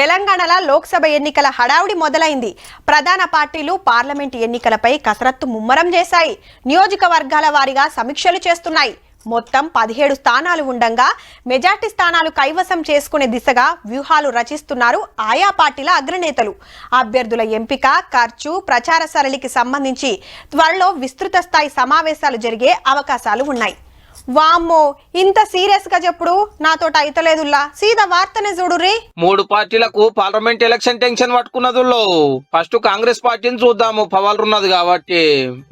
తెలంగాణలో లోక్సభ ఎన్నికల హడావుడి మొదలైంది. ప్రధాన పార్టీలు పార్లమెంట్ ఎన్నికలపై కసరత్తు ముమ్మరం చేశాయి. నియోజకవర్గాల వారీగా సమీక్షలు చేస్తున్నాయి. మొత్తం పదిహేడు స్థానాలు ఉండంగా మెజార్టీ స్థానాలు కైవసం చేసుకునే దిశగా వ్యూహాలు రచిస్తున్నారు ఆయా పార్టీల అగ్రనేతలు. అభ్యర్థుల ఎంపిక ఖర్చు ప్రచార సరళికి సంబంధించి త్వరలో విస్తృత స్థాయి సమావేశాలు జరిగే అవకాశాలు ఉన్నాయి. వామ్మో ఇంత సీరియస్గా చెప్పుడు నాతోటి అయితలేదుల్లా సీదా వార్తనే చూడుర్రీ మూడు పార్టీలకు పార్లమెంట్ ఎలక్షన్ టెన్షన్ పట్టుకున్నదుల్లో. ఫస్ట్ కాంగ్రెస్ పార్టీని చూద్దాము. పవర్ ఉన్నది కాబట్టి.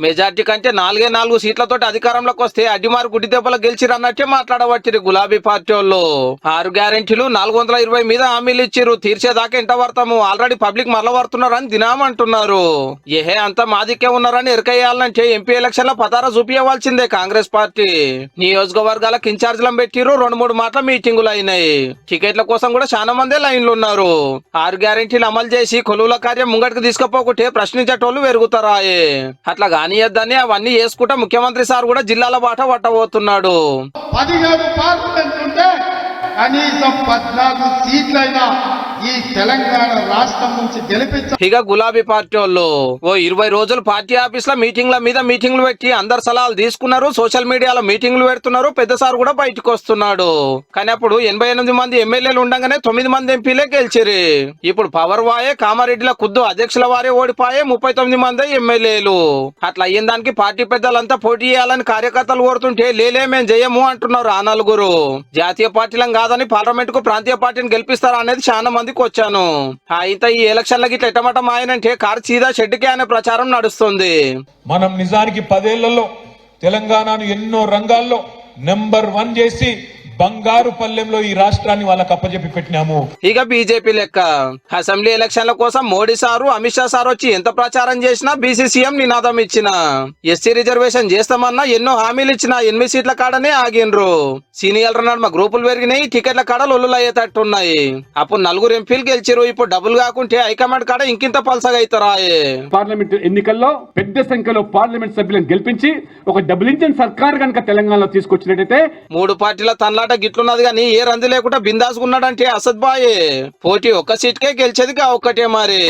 మెజార్టీ కంటే నాలుగే నాలుగు సీట్లతో అధికారంలోకి వస్తే అడ్డిమారు గుడ్డి దెబ్బలు గెలిచిరన్నట్టే మాట్లాడవచ్చు గులాబీ పార్టీ వాళ్ళు. ఆరు గ్యారెంటీలు నాలుగు వందల ఇరవై మీద హామీలు ఇచ్చిర్రు. తీర్చేదాకా ఇంట పడతాము ఆల్రెడీ పబ్లిక్ మరల పడుతున్నారని దినామంటున్నారు. ఏహే అంత మాదిక్కే ఉన్నారని ఎరకేయాలంటే ఎంపీ ఎలక్షన్లో పతారా చూపించవలసిందే కాంగ్రెస్ పార్టీ. నియోజకవర్గాలకు ఇన్ఛార్జ్లను పెట్టిరు రెండు మూడు మాటల మీటింగులు అయినాయి. టికెట్ల కోసం కూడా చాలా మందే లైన్లు ఉన్నారు. ఆరు గ్యారంటీలు అమలు చేసి కొలువుల కార్యం ముంగటికి తీసుకుపోకుంటే ప్రశ్నించేటోళ్ళు పెరుగుతారాయే అట్లా కానియద్దని అవన్నీ చేసుకుంటా ముఖ్యమంత్రి సార్ కూడా జిల్లాల బాట పట్టబోతున్నాడు. కనీసం పద్నాలుగు సీట్లైనా ఈ తెలంగాణ రాష్ట్రం నుంచి గెలిపించ ఇక గులాబీ పార్టీ వాళ్ళు ఓ ఇరవై రోజులు పార్టీ ఆఫీస్లో మీటింగ్ల మీద మీటింగ్లు పెట్టి అందరు సలహాలు తీసుకున్నారు సోషల్ మీడియాలో మీటింగ్లు పెడుతున్నారు పెద్ద సార్ కూడా బయటకు వస్తున్నాడు. కానీ అప్పుడు ఎనభై ఎనిమిది మంది ఎమ్మెల్యేలు ఉండగానే తొమ్మిది మంది ఎంపీలే గెలిచిరి ఇప్పుడు పవర్ వాయే కామారెడ్డిల కుద్దు అధ్యక్షుల వారే ఓడిపోయే ముప్పై తొమ్మిది మంది ఎమ్మెల్యేలు. అట్లా అయ్యిన దానికి పార్టీ పెద్దలంతా పోటీ చేయాలని కార్యకర్తలు కోరుతుంటే లేలే మేము చేయము అంటున్నారు ఆ నలుగురు. జాతీయ పార్టీలం కాదని పార్లమెంట్కు ప్రాంతీయ పార్టీని గెలిపిస్తారా అనేది చాలా మందికి వచ్చాను. అయితే ఈ ఎలక్షన్లకి ఇట్లా ఎట్టమటం ఆయనంటే కారు సీదా షెడ్డుకే అనే ప్రచారం నడుస్తుంది. మనం నిజానికి పదేళ్ళలో తెలంగాణను ఎన్నో రంగాల్లో నెంబర్ వన్ చేసి బంగారు పల్లెంలో ఈ రాష్ట్రాన్ని వాళ్ళకి అప్పచెప్పి పెట్టినాము. ఇక బీజేపీ లెక్క. అసెంబ్లీ ఎలక్షన్ల కోసం మోడీ సారు అమిత్ షా సార్ వచ్చి ఎంత ప్రచారం చేసినా బీసీసీఎం నినాదం ఇచ్చిన. ఎస్సీ రిజర్వేషన్ చేస్తామన్నా ఎన్నో హామీలు ఇచ్చిన ఎనిమిది సీట్ల కాడనే ఆగిండ్రు. సీనియర్ల నడుమ గ్రూపులు పెరిగినాయి టికెట్ల కాడ లొల్లులు అయ్యేటట్టున్నాయి అప్పుడు నలుగురు ఎంపీలు గెలిచిరు ఇప్పుడు డబ్బులు కాకుంటే హైకమాండ్ కాడ ఇంకింత పలసగా అవుతారాయే పార్లమెంట్ ఎన్నికల్లో పెద్ద సంఖ్యలో పార్లమెంట్ సభ్యులను గెలిపించి ఒక డబుల్ ఇంజన్ సర్కార్ కనుక తెలంగాణలో తీసుకొచ్చినట్టయితే మూడు పార్టీల తన్లాట గిట్లున్నది కానీ ఏ రంది లేకుండా బిందాసుకున్నాడంటే అసద్ బాయ్ పోటీ ఒక్క సీట్కే గెలిచేదిగా ఒక్కటే మరి.